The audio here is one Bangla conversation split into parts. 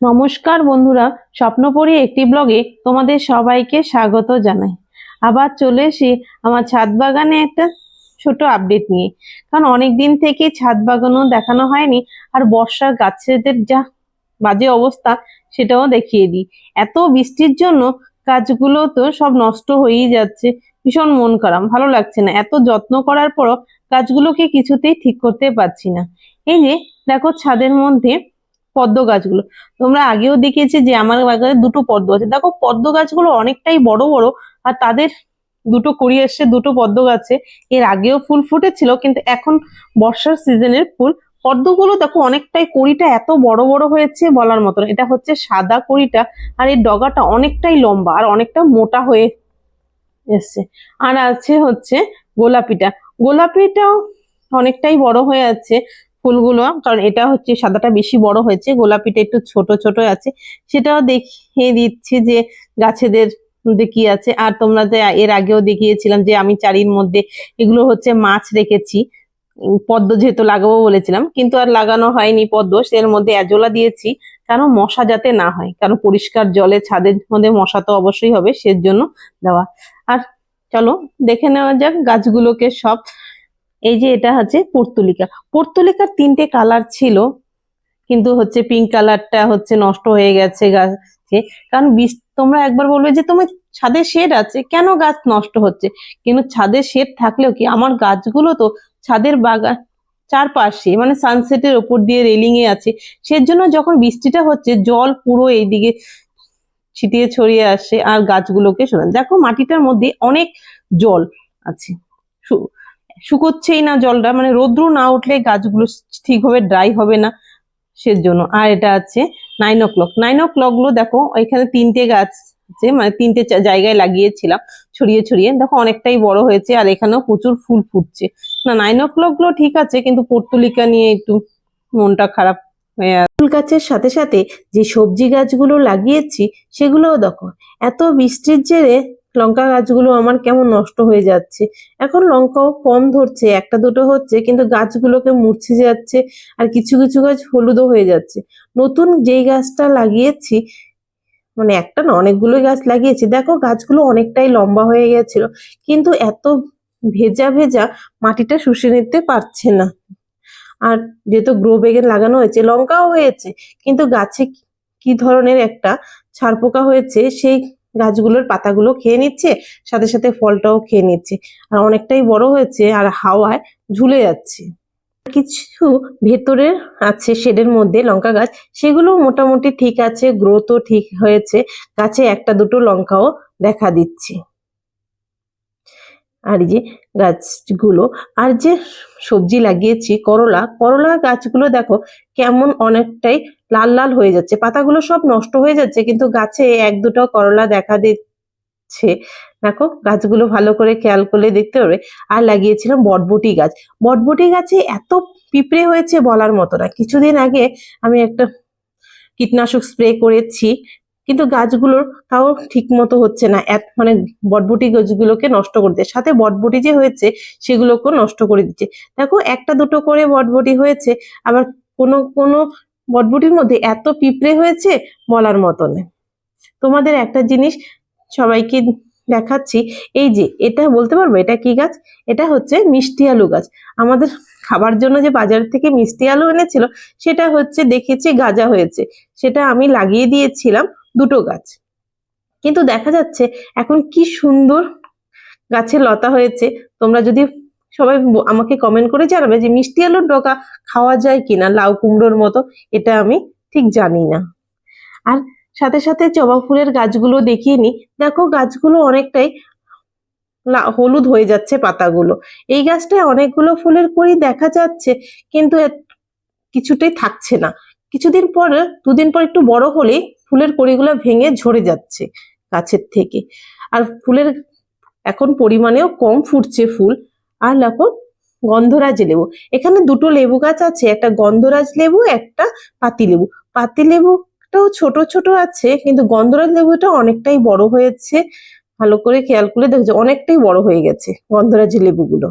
নমস্কার বন্ধুরা, স্বপ্নপরী একটি ব্লগে তোমাদের সবাইকে স্বাগত জানাই। আবার চলে এসে আমার ছাদ বাগানে একটা ছোট আপডেট নিয়ে। কারণ অনেক দিন থেকে ছাদ বাগানও দেখানো হয়নি, আর বর্ষার গাছেদের যা বাজে অবস্থা সেটাও দেখিয়ে দিই। এত বৃষ্টির জন্য গাছগুলো তো সব নষ্ট হয়েই যাচ্ছে, ভীষণ মন খারাপ, ভালো লাগছে না। এত যত্ন করার পরও গাছগুলোকে কিছুতেই ঠিক করতে পারছি না। এই যে, দেখো ছাদের মধ্যে পদ্ম গাছগুলো। তোমরা আগেও দেখিয়েছি যে আমার বাগানে দুটো পদ্ম আছে। দেখো, পদ্ম গাছগুলো অনেকটাই বড় বড় আর তাদের দুটো কুড়ি এসছে দুটো পদ্ম গাছে। এর আগেও ফুল ফুটেছিল, কিন্তু এখন বর্ষার সিজনের ফুল। পদ্মগুলো দেখো, অনেকটাই কড়িটা এত বড় বড় হয়েছে বলার মতন এটা হচ্ছে সাদা কড়িটা আর এর ডগাটা অনেকটাই লম্বা আর অনেকটা মোটা হয়ে এসছে। আর আছে হচ্ছে গোলাপিটা। গোলাপিটাও অনেকটাই বড় হয়ে আছে। ফুলগুলো, কারণ এটা হচ্ছে সাদাটা বেশি বড় হয়েছে, গোলাপিটা একটু ছোট ছোট আছে। সেটাও দেখিয়ে দিচ্ছি যে গাছেদের মধ্যে কি আছে। আর তোমরা যে এর আগেও দেখিয়েছিলাম যে আমি চারির মধ্যে এগুলো হচ্ছে মাছ রেখেছি পদ্ম যেহেতু লাগাবো বলেছিলাম, কিন্তু আর লাগানো হয়নি পদ্ম, এর মধ্যে এজোলা দিয়েছি, কারণ মশা যাতে না হয়, কারণ পরিষ্কার জলে ছাদের মধ্যে মশা তো অবশ্যই হবে, সেজন্য দেওয়া। আর চলো, দেখে নেওয়া যাক গাছগুলোকে সব। এই যে এটা হচ্ছে পর্তুলিকা। পর্তুলিকার তিনটে কালার ছিল, কিন্তু হচ্ছে পিঙ্ক কালারটা হচ্ছে নষ্ট হয়ে গেছে গাছে। কারণ বীজ তোমরা একবার বলবে যে তোমার ছাদে শেড আছে, কেন গাছ নষ্ট হচ্ছে? কিন্তু ছাদের শেড থাকলেও কি, আমার গাছগুলো তো ছাদের বাগান চারপাশে মানে সানসেটের ওপর দিয়ে রেলিং এ আছে। সেজন্য যখন বৃষ্টিটা হচ্ছে, জল পুরো এইদিকে ছিটিয়ে ছড়িয়ে আসে, আর গাছগুলোকে শোনা দেখো মাটিটার মধ্যে অনেক জল আছে। শুকোচ্ছেই না জলটা মানে রৌদ্র না উঠলে গাছগুলো ঠিকভাবে ড্রাই হবে না সেজন্য। আর এটা আছে নাইন ও ক্লক নাইন ও ক্লকগুলো দেখো, এখানে তিনটে গাছ আছে মানে তিনটে জায়গায় লাগিয়েছিলাম, ছড়িয়ে ছড়িয়ে। দেখো অনেকটাই বড় হয়েছে আর এখানেও প্রচুর ফুল ফুটছে। না নাইন ও ক্লকগুলো ঠিক আছে, কিন্তু পর্তুলিকা নিয়ে একটু মনটা খারাপ ফুল গাছের সাথে সাথে যে সবজি গাছগুলো লাগিয়েছি, সেগুলোও দেখো, এত বৃষ্টির জেরে লঙ্কা গাছগুলো আমার কেমন নষ্ট হয়ে যাচ্ছে। এখন লঙ্কাও কম ধরছে, একটা দুটো হচ্ছে, কিন্তু গাছগুলোকে মূর্ছে যাচ্ছে আর কিছু কিছু গাছ হলুদও হয়ে যাচ্ছে। নতুন যেই গাছটা লাগিয়েছি মানে একটা না অনেকগুলো গাছ লাগিয়েছি, দেখো গাছগুলো অনেকটাই লম্বা হয়ে গেছিল, কিন্তু এত ভেজা ভেজা মাটিটা শুষে নিতে পারছে না। আর যেহেতু গ্রো ব্যাগে লাগানো হয়েছে, লঙ্কাও হয়েছে, কিন্তু গাছে কি- কি ধরনের একটা ছারপোকা হয়েছে, সেই গাছগুলোর পাতাগুলো খেয়ে নিচ্ছে, সাথে সাথে ফলটাও খেয়ে নিচ্ছে। আর অনেকটাই বড় হয়েছে আর হাওয়ায় ঝুলে যাচ্ছে। কিছু ভেতরের আছে শেডের মধ্যে লঙ্কা গাছ, সেগুলো মোটামুটি ঠিক আছে গ্রোথও ঠিক হয়েছে। গাছে একটা দুটো লঙ্কাও দেখা দিচ্ছে। আর যে গাছগুলো, আর যে সবজি লাগিয়েছি, করলা করলা গাছগুলো দেখো কেমন অনেকটাই লাল লাল হয়ে যাচ্ছে। পাতাগুলো সব নষ্ট হয়ে যাচ্ছে, কিন্তু গাছে এক দুটো করলা দেখা দিচ্ছে। দেখো, গাছগুলো ভালো করে খেয়াল করলে দেখতে পারবে। আর লাগিয়েছিলাম বটবটি গাছ। বটবটি গাছে এত পিঁপড়ে হয়েছে বলার মতো না। কিছুদিন আগে আমি একটা কীটনাশক স্প্রে করেছি। কিন্তু গাছগুলোর তাও ঠিক মতো হচ্ছে না। এত মানে বটবটি গাছগুলোকে নষ্ট করে দিচ্ছে। সাথে বটবটি যে হয়েছে, সেগুলোকেও নষ্ট করে দিচ্ছে। দেখো, একটা দুটো করে বটবটি হয়েছে, আবার কোনো কোনো বটবটির মধ্যে এত পিঁপড়ে হয়েছে বলার মতো না তোমাদের একটা জিনিস সবাইকে দেখাচ্ছি। এই যে, এটা বলতে পারব? এটা কি গাছ? এটা হচ্ছে মিষ্টি আলু গাছ। আমাদের খাবার জন্য যে বাজার থেকে মিষ্টি আলু এনেছিল, সেটা হচ্ছে দেখেছি গাজা হয়েছে। সেটা আমি লাগিয়ে দিয়েছিলাম। দুটো গাছ। কিন্তু দেখা যাচ্ছে এখন কি সুন্দর গাছের লতা হয়েছে। তোমরা যদি সবাই আমাকে কমেন্ট করে জানাবে যে মিষ্টি আলুর ডগা খাওয়া যায় কিনা, লাউ কুমড়োর মতো, এটা আমি ঠিক জানি না। আর সাথে সাথে জবা ফুলের গাছগুলো দেখিয়ে নি দেখো গাছগুলো অনেকটাই হলুদ হয়ে যাচ্ছে পাতাগুলো। এই গাছটায় অনেকগুলো ফুলের কড়ি দেখা যাচ্ছে, কিন্তু কিছুটাই থাকছে না। কিছুদিন পর, দুদিন পর একটু বড় হলে ফুলের কড়িগুলো ভেঙে ঝরে যাচ্ছে গাছের থেকে। আর ফুলের এখন পরিমাণেও কম ফুটছে ফুল। আর দেখো, গন্ধরাজ লেবু। এখানে দুটো লেবু গাছ আছে, একটা গন্ধরাজ লেবু, একটা পাতি লেবু। পাতি লেবুটাও ছোট ছোট আছে, কিন্তু গন্ধরাজ লেবুটা অনেকটাই বড় হয়েছে। ভালো করে খেয়াল করলে দেখছ, অনেকটাই বড় হয়ে গেছে গন্ধরাজ লেবুগুলো।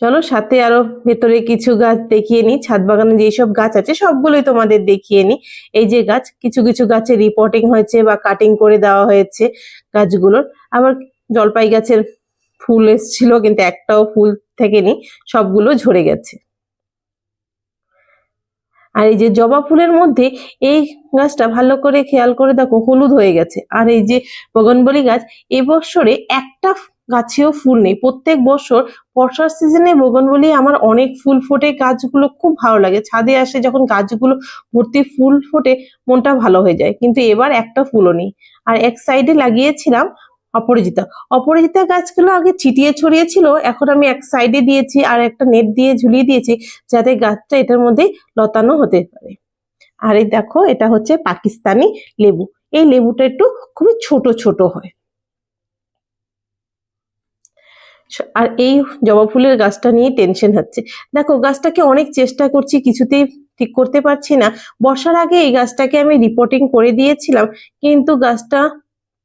চলো সাথে আরও ভেতরে কিছু গাছ দেখিয়ে নি ছাদ বাগানে যেসব গাছ আছে, সবগুলোই তোমাদের দেখিয়ে নি এই যে গাছ, কিছু কিছু গাছে রিপোর্টিং হয়েছে বা কাটিং করে দেওয়া হয়েছে গাছগুলোর। আবার জলপাই গাছের ফুল এসেছিল, কিন্তু একটাও ফুল থেকেনি সবগুলো ঝরে গেছে। আর এই যে জবা ফুলের মধ্যে এই গাছটা ভালো করে খেয়াল করে দেখো, হলুদ হয়ে গেছে। আর এই যে বগনবলি গাছ, এবছরে একটা গাছেও ফুল নেই। প্রত্যেক বছর বর্ষার সিজনে বগনবলি আমার অনেক ফুল ফোটে, গাছগুলো খুব ভালো লাগে। ছাদে আসে যখন গাছগুলো ভর্তি ফুল ফোটে, মনটা ভালো হয়ে যায়। কিন্তু এবার একটা ফুলও নেই। আর এক সাইডে লাগিয়েছিলাম অপরাজিতা। অপরাজিতা গাছগুলো আগে ছিটিয়ে ছড়িয়ে ছিল, এখন আমি এক সাইডে দিয়েছি আর একটা নেট দিয়ে ঝুলিয়ে দিয়েছি যাতে গাছটা এটার মধ্যে লতানো হতে পারে। আর এই দেখো, এটা হচ্ছে পাকিস্তানি লেবু। এই লেবুটা একটু খুবই ছোট ছোট হয়। আর এই জবা ফুলের গাছটা নিয়ে টেনশন হচ্ছে। দেখো, গাছটাকে অনেক চেষ্টা করছি, কিছুতেই ঠিক করতে পারছি না। বর্ষার আগে এই গাছটাকে আমি রিপোর্টিং করে দিয়েছিলাম, কিন্তু গাছটা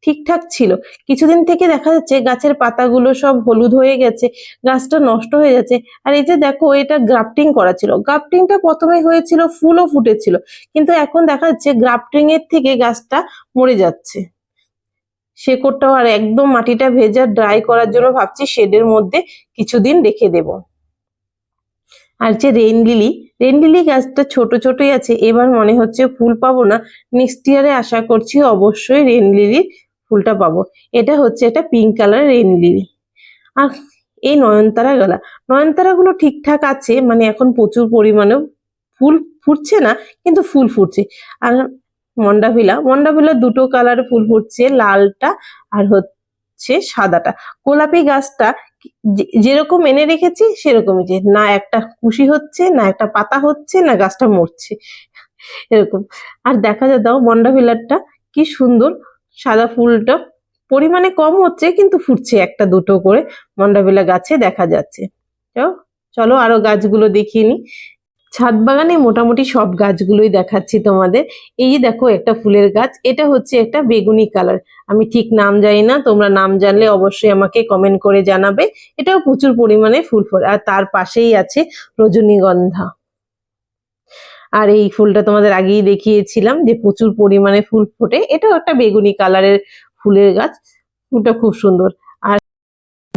ঠিকঠাক ছিল। কিছুদিন থেকে দেখা যাচ্ছে গাছের পাতাগুলো সব হলুদ হয়ে গেছে, গাছটা নষ্ট হয়ে যাচ্ছে। আর এই যে দেখো, এটা গ্রাফটিং করা ছিল। গ্রাফটিংটা প্রথমে হয়েছিল, ফুলও ফুটেছিল, কিন্তু এখন দেখা যাচ্ছে গ্রাফটিং এর থেকে গাছটা মরে যাচ্ছে। শেকড়টাও আর একদম মাটিটা ভেজা ড্রাই করার জন্য ভাবছি শেডের মধ্যে কিছুদিন রেখে দেব। আর যে রেন লিলি রেন লিলি গাছটা ছোট ছোটই আছে, এবার মনে হচ্ছে ফুল পাবো না। নেক্সট ইয়ারে আশা করছি অবশ্যই রেন লিলির ফুলটা পাবো। এটা হচ্ছে একটা পিঙ্ক কালার রেন লিলি আর এই নয়নতারা গলা নয়নতারা গুলো ঠিকঠাক আছে মানে এখন প্রচুর পরিমাণে ফুল ফুটছে না, কিন্তু ফুল ফুটছে। আর মন্ডাভিলা। মন্ডাভিলা দুটো কালার ফুল ফুটছে, লালটা আর হচ্ছে সাদাটা। গোলাপি গাছটা যেরকম এনে রেখেছি সেরকমই যে, না একটা কুশি হচ্ছে, না একটা পাতা হচ্ছে, না গাছটা মরছে। এরকম। আর দেখা যায়, দাও মন্ডাভিলারটা কি সুন্দর সাদা ফুলটা। পরিমাণে কম হচ্ছে, কিন্তু ফুটছে একটা দুটো করে মন্ডাভিলা গাছে দেখা যাচ্ছে। চলো আরও গাছগুলো দেখিয়ে নি। ছাদ বাগানে মোটামুটি সব গাছগুলোই দেখাচ্ছি তোমাদের। এই যে দেখো একটা ফুলের গাছ, এটা হচ্ছে একটা বেগুনি কালার। আমি ঠিক নাম জানি না, তোমরা নাম জানলে অবশ্যই আমাকে কমেন্ট করে জানাবে। এটাও প্রচুর পরিমাণে ফুল ফোটে আর তার পাশেই আছে রজনীগন্ধা। আর এই ফুলটা তোমাদের আগেই দেখিয়েছিলাম যে প্রচুর পরিমাণে ফুল ফোটে। এটাও একটা বেগুনি কালারের ফুলের গাছ, ফুলটা খুব সুন্দর।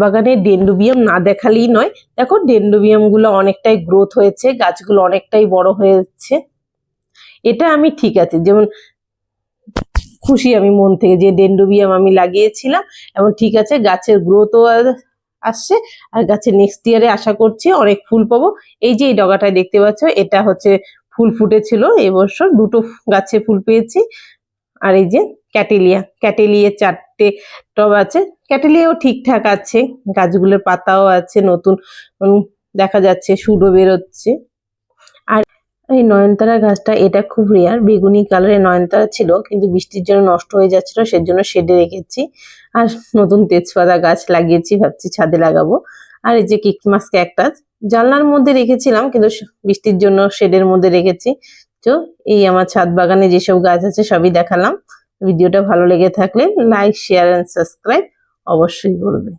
বাগানে ডেন্ডুবিয়াম না দেখালেই নয়। দেখো ডেন্ডুবিয়ামগুলো অনেকটাই গ্রোথ হয়েছে, গাছগুলো অনেকটাই বড় হয়েছে। এটা আমি ঠিক আছে, যেমন খুশি আমি মন থেকে যে ডেন্ডুবিয়াম আমি লাগিয়েছিলাম, এবং ঠিক আছে, গাছের গ্রোথও আসছে, আর গাছের নেক্সট ইয়ারে আশা করছি অনেক ফুল পাবো। এই যে এই ডগাটায় দেখতে পাচ্ছ, এটা হচ্ছে ফুল ফুটেছিল, এবছর দুটো গাছে ফুল পেয়েছি। আর এই যে ক্যাটেলিয়া। ক্যাটেলিয়া চারটে টব আছে। ক্যাটেলিয়াও ঠিকঠাক আছে। গাছগুলোর পাতাও আছে, নতুন দেখা যাচ্ছে সুডো বেরোচ্ছে। আর এই নয়নতারা গাছটা, এটা খুব রেয়ার বেগুনি কালারের নয়নতারা ছিল, কিন্তু বৃষ্টির জন্য নষ্ট হয়ে যাচ্ছিল, সেজন্য শেডে রেখেছি। আর নতুন তেজপাতা গাছ লাগিয়েছি, ভাবছি ছাদে লাগাবো। আর এই যে কিকমাস ক্যাকটাস জানলার মধ্যে রেখেছিলাম, কিন্তু বৃষ্টির জন্য শেডের মধ্যে রেখেছি। তো এই আমার ছাদ বাগানে যেসব গাছ আছে সবই দেখালাম। ভিডিওটা ভালো লেগে থাকলে লাইক শেয়ার অ্যান্ড সাবস্ক্রাইব অবশ্যই করবে।